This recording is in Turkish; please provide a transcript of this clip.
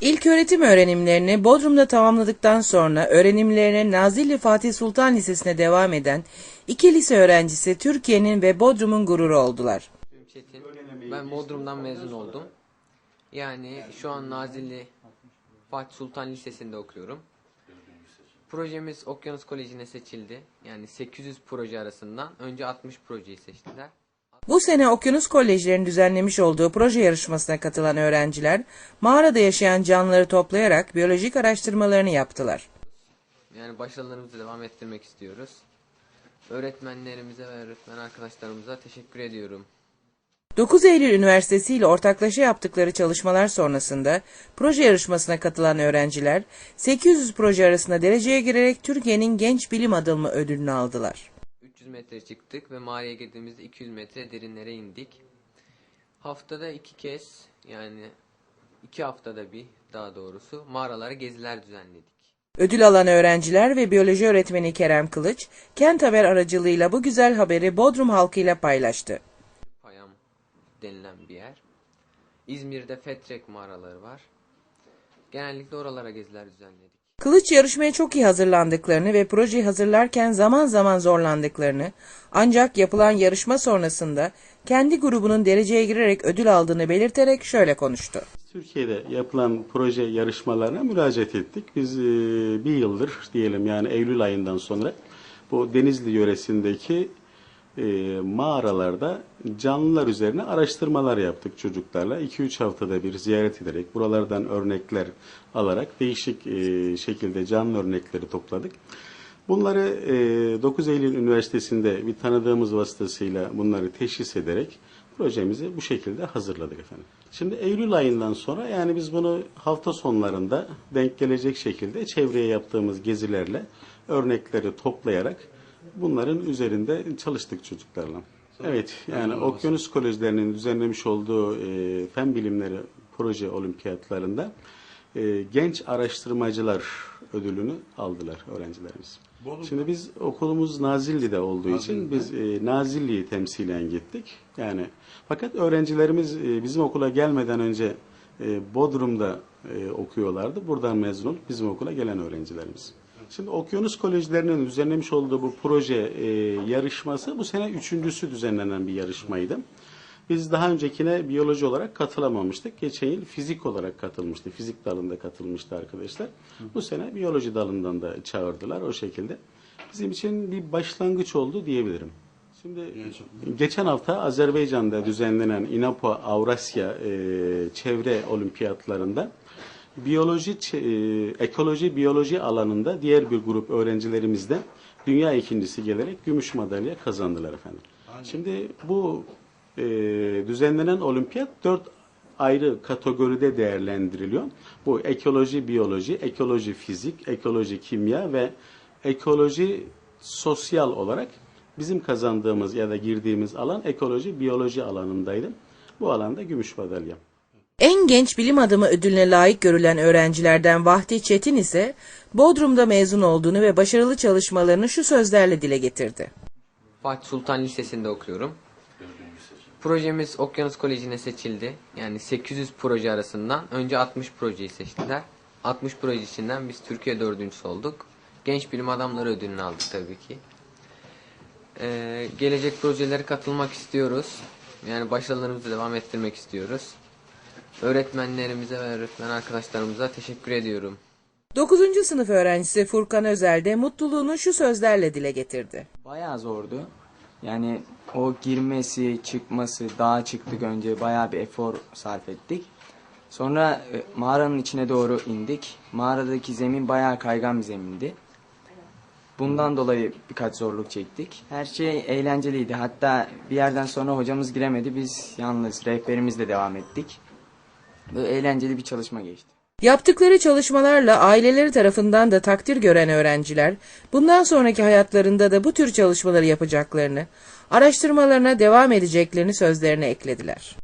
İlköğretim öğrenimlerini Bodrum'da tamamladıktan sonra öğrenimlerine Nazilli Fatih Sultan Lisesi'ne devam eden iki lise öğrencisi Türkiye'nin ve Bodrum'un gururu oldular. Ben Bodrum'dan mezun oldum. Yani şu an Nazilli Fatih Sultan Lisesi'nde okuyorum. Projemiz Okyanus Koleji'ne seçildi. Yani 800 proje arasından önce 60 projeyi seçtiler. Bu sene Okyanus Kolejlerinin düzenlemiş olduğu proje yarışmasına katılan öğrenciler mağarada yaşayan canlıları toplayarak biyolojik araştırmalarını yaptılar. Yani başarılarımızı devam ettirmek istiyoruz. Öğretmenlerimize ve öğretmen arkadaşlarımıza teşekkür ediyorum. 9 Eylül Üniversitesi ile ortaklaşa yaptıkları çalışmalar sonrasında proje yarışmasına katılan öğrenciler 800 proje arasında dereceye girerek Türkiye'nin Genç Bilim Adamı ödülünü aldılar. 300 metre çıktık ve mağaraya girdiğimizde 200 metre derinlere indik. Haftada iki kez yani iki haftada bir daha doğrusu mağaralara geziler düzenledik. Ödül alan öğrenciler ve biyoloji öğretmeni Kerem Kılıç, Kent Haber aracılığıyla bu güzel haberi Bodrum halkıyla paylaştı. Payam denilen bir yer. İzmir'de Fetrek mağaraları var. Genellikle oralara geziler düzenledik. Kılıç yarışmaya çok iyi hazırlandıklarını ve projeyi hazırlarken zaman zaman zorlandıklarını, ancak yapılan yarışma sonrasında kendi grubunun dereceye girerek ödül aldığını belirterek şöyle konuştu. Türkiye'de yapılan proje yarışmalarına müracaat ettik. Biz e, bir yıldır diyelim yani Eylül ayından sonra bu Denizli yöresindeki e, mağaralarda canlılar üzerine araştırmalar yaptık çocuklarla. 2-3 haftada bir ziyaret ederek buralardan örnekler alarak değişik e, şekilde canlı örnekleri topladık. Bunları e, 9 Eylül Üniversitesi'nde bir tanıdığımız vasıtasıyla bunları teşhis ederek projemizi bu şekilde hazırladık efendim. Şimdi Eylül ayından sonra yani biz bunu hafta sonlarında denk gelecek şekilde çevreye yaptığımız gezilerle örnekleri toplayarak bunların üzerinde çalıştık çocuklarla. Evet yani Okyanus Kolejlerinin düzenlemiş olduğu e, fen bilimleri proje olimpiyatlarında e, genç araştırmacılar ödülünü aldılar öğrencilerimiz. Şimdi biz okulumuz Nazilli'de olduğu için biz e, Nazilli'yi temsilen gittik. Yani fakat öğrencilerimiz e, bizim okula gelmeden önce e, Bodrum'da e, okuyorlardı. Buradan mezun olup bizim okula gelen öğrencilerimiz. Şimdi Okyanus Kolejlerinin düzenlemiş olduğu bu proje e, yarışması bu sene üçüncüsü düzenlenen bir yarışmaydı. Biz daha öncekine biyoloji olarak katılamamıştık. Geçen yıl fizik olarak katılmıştı. Fizik dalında katılmıştı arkadaşlar. Bu sene biyoloji dalından da çağırdılar o şekilde. Bizim için bir başlangıç oldu diyebilirim. Şimdi geçen hafta Azerbaycan'da düzenlenen İNAPO Avrasya e, çevre olimpiyatlarında biyoloji, e, ekoloji, biyoloji alanında diğer bir grup öğrencilerimiz de dünya ikincisi gelerek gümüş madalya kazandılar efendim. Şimdi bu e, düzenlenen olimpiyat dört ayrı kategoride değerlendiriliyor. Bu ekoloji, biyoloji, ekoloji fizik, ekoloji kimya ve ekoloji sosyal olarak bizim kazandığımız ya da girdiğimiz alan ekoloji, biyoloji alanındaydı. Bu alanda gümüş madalya. En genç bilim adamı ödülüne layık görülen öğrencilerden Vahdi Çetin ise Bodrum'da mezun olduğunu ve başarılı çalışmalarını şu sözlerle dile getirdi. Fatih Sultan Lisesi'nde okuyorum. Projemiz Okyanus Koleji'ne seçildi. Yani 800 proje arasından önce 60 projeyi seçtiler. 60 proje içinden biz Türkiye dördüncüsü olduk. Genç bilim adamları ödülünü aldık tabii ki. Ee, gelecek projelere katılmak istiyoruz. Yani başarılarımızı devam ettirmek istiyoruz. Öğretmenlerimize ve öğretmen arkadaşlarımıza teşekkür ediyorum. 9. sınıf öğrencisi Furkan Özel de mutluluğunu şu sözlerle dile getirdi. Bayağı zordu. Yani o girmesi, çıkması, dağa çıktık önce bayağı bir efor sarf ettik. Sonra e, mağaranın içine doğru indik. Mağaradaki zemin bayağı kaygan bir zemindi. Bundan dolayı birkaç zorluk çektik. Her şey eğlenceliydi. Hatta bir yerden sonra hocamız giremedi. Biz yalnız rehberimizle devam ettik. Böyle eğlenceli bir çalışma geçti. Yaptıkları çalışmalarla aileleri tarafından da takdir gören öğrenciler, bundan sonraki hayatlarında da bu tür çalışmaları yapacaklarını, araştırmalarına devam edeceklerini sözlerine eklediler.